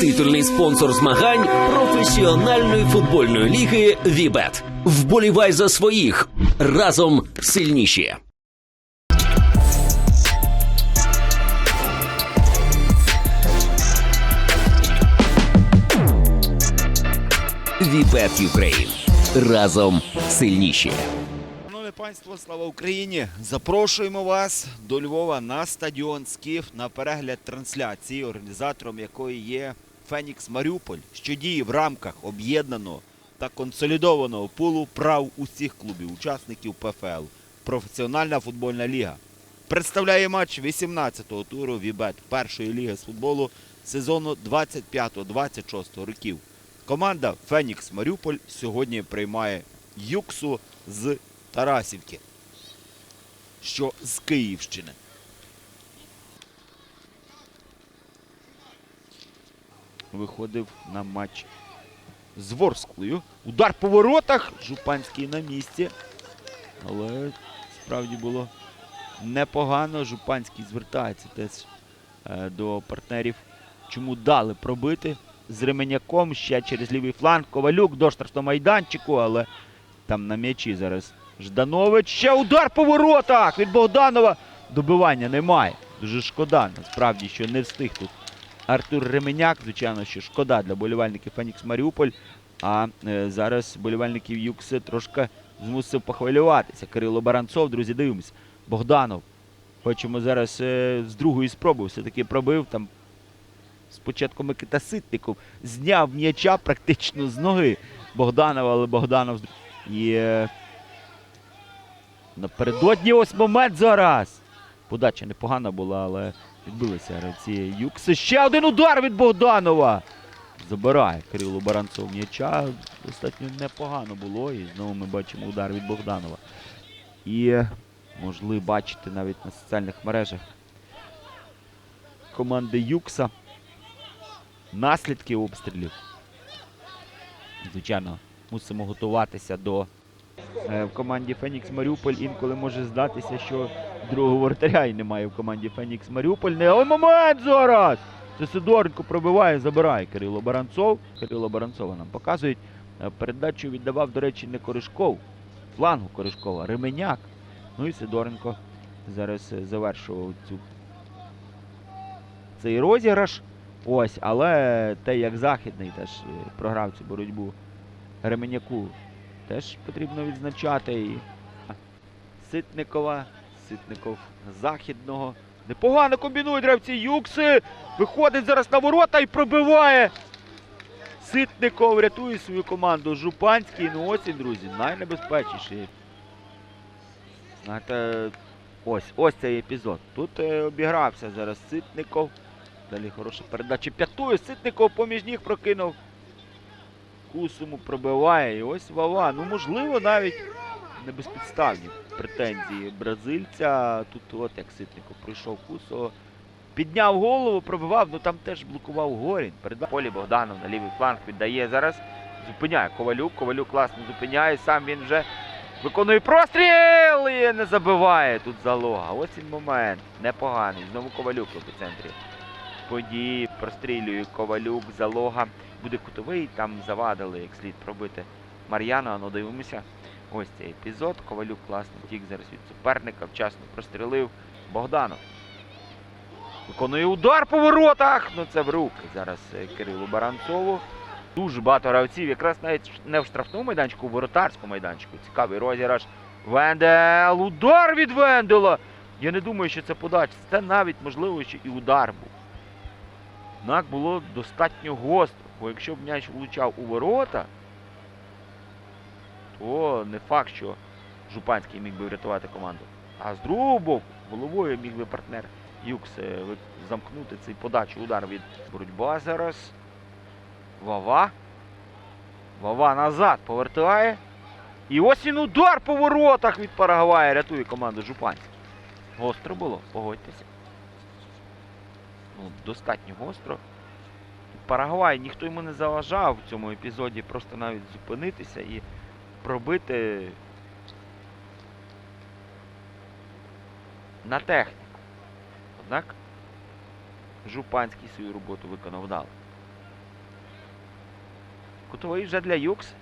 Титульний спонсор змагань професіональної футбольної ліги Вібет. Вболівай за своїх разом сильніші. Вібет Юкрейн. Разом сильніші. Шановне панство, слава Україні! Запрошуємо вас до Львова на стадіон Скіф на перегляд трансляції, організатором якої є Фенікс Маріуполь, що діє в рамках об'єднаного та консолідованого пулу прав усіх клубів, учасників ПФЛ. Професіональна футбольна ліга. Представляє матч 18-го туру Вібет першої ліги з футболу сезону 25-26 років. Команда Фенікс Маріуполь сьогодні приймає Юксу з Тарасівки, що з Київщини. Виходив на матч з Ворсклою. Удар по воротах. Жупанський на місці. Але справді було непогано. Жупанський звертається теж е, до партнерів. Чому дали пробити з Ременяком ще через лівий фланг. Ковалюк до штрафного майданчику, але там на м'ячі зараз Жданович. Ще удар по воротах від Богданова. Добивання немає. Дуже шкода, насправді, що не встиг тут Артур Ременяк. Звичайно, що шкода для болівальників Фенікс Маріуполь. А е, зараз болівальників Юкси трошки змусив похвилюватися. Кирило Баранцов, друзі, дивимося. Богданов. Хочемо зараз е, з другої спроби все-таки пробив. Там спочатку Микита Ситников зняв м'яча практично з ноги Богданова, але Богданов і е, напередодні ось момент зараз. Подача непогана була, але відбилися гравці Юкси. Ще один удар від Богданова. Забирає Кирило Баранцов м'яча. Достатньо непогано було. І знову ми бачимо удар від Богданова. І могли бачити навіть на соціальних мережах команди Юкса наслідки обстрілів. Звичайно, мусимо готуватися до е, в команді Фенікс Маріуполь. Інколи може здатися, що другого воротаря і немає в команді Фенікс Маріуполь. Не але момент зараз! Це Сидоренко пробиває, забирає Кирило Баранцов. Кирило Баранцова нам показують. Е, Передачу віддавав, до речі, не Коришков. Флангу Коришкова, Ременяк. Ну і Сидоренко зараз е, завершував цю цей розіграш. Ось, але те, як західний теж е, програв цю боротьбу Ременяку, теж потрібно відзначати. Ситникова, Ситников західного. Непогано комбінують гравці Юкси. Виходить зараз на ворота і пробиває. Ситников рятує свою команду. Жупанський. Ну ось він, друзі, найнебезпечніший. Знаєте, ось, ось цей епізод. Тут е, обігрався зараз Ситников. Далі хороша передача п'ятою. Ситников поміж ніг прокинув. Кусуму пробиває. І ось Вава. Ну, можливо, навіть не безпідставні претензії бразильця. Тут от як Ситников прийшов Кусо. Підняв голову, пробивав, ну там теж блокував Горін. Передав полі Богданов на лівий фланг віддає зараз. Зупиняє Ковалюк. Ковалюк класно зупиняє. Сам він вже виконує простріл і не забиває тут залога. Ось він момент. Непоганий. Знову Ковалюк в епіцентрі події. Прострілює Ковалюк, залога. Буде кутовий, там завадили, як слід пробити Мар'яна. Ну дивимося. Ось цей епізод. Ковалюк класно втік зараз від суперника, вчасно прострілив Богданов. Виконує удар по воротах. Ну це в руки зараз е, Кирилу Баранцову. Дуже багато гравців, якраз навіть не в штрафному майданчику, у воротарському майданчику. Цікавий розіграш. Вендел. Удар від Вендела. Я не думаю, що це подача. Це навіть можливо, що і удар був. Однак було достатньо гостро. Бо якщо б м'яч влучав у ворота, то не факт, що Жупанський міг би врятувати команду. А з другого боку, головою міг би партнер Юкс е, замкнути цей подачу удар від боротьба зараз. Вава. Вава назад повертає. І ось він удар по воротах від Парагвая рятує команду Жупанський. Гостро було, погодьтеся. Ну, достатньо гостро. Парагвай ніхто йому не заважав в цьому епізоді просто навіть зупинитися і пробити на техніку. Однак Жупанський свою роботу виконав вдало. Кутовий вже для Юкс.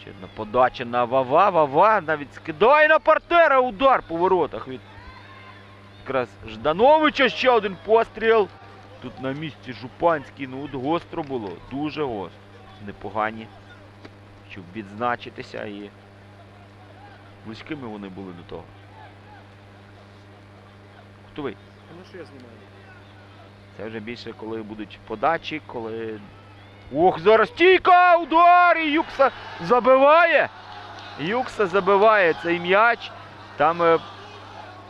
Ще одна подача на Вава. Вава навіть скидає на партера удар по воротах від якраз Ждановича ще один постріл. Тут на місці Жупанський, ну от гостро було, дуже гостро. Непогані. Щоб відзначитися і близькими вони були до того. Кутовий. Ну що я знімаю? Це вже більше, коли будуть подачі, коли. Ох, зараз стійка! Удар! І Юкса забиває! Юкса забиває цей м'яч. Там е,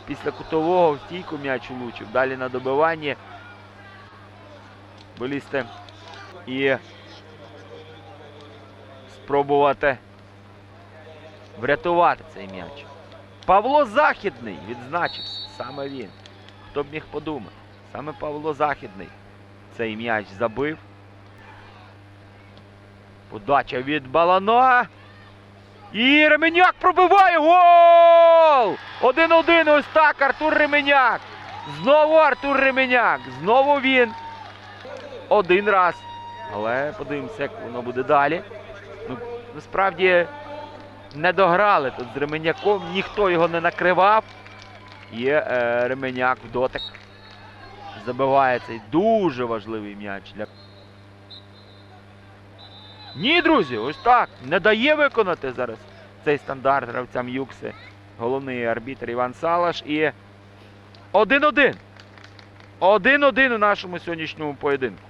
після кутового стійку м'яч улучив. Далі на добиванні. Вилізти і спробувати врятувати цей м'яч. Павло Західний відзначився. Саме він. Хто б міг подумати? Саме Павло Західний цей м'яч забив. Подача від Балана. І Ременяк пробиває гол! 1-1 ось так Артур Ременяк. Знову Артур Ременяк. Знову він. Один раз. Але подивимося, як воно буде далі. Насправді не дограли тут з Ременяком. Ніхто його не накривав. Є е, Ременяк в дотик забиває цей дуже важливий м'яч для. Ні, друзі, ось так. Не дає виконати зараз цей стандарт гравцям Юкси. Головний арбітр Іван Салаш. І 1-1. 1-1 у нашому сьогоднішньому поєдинку.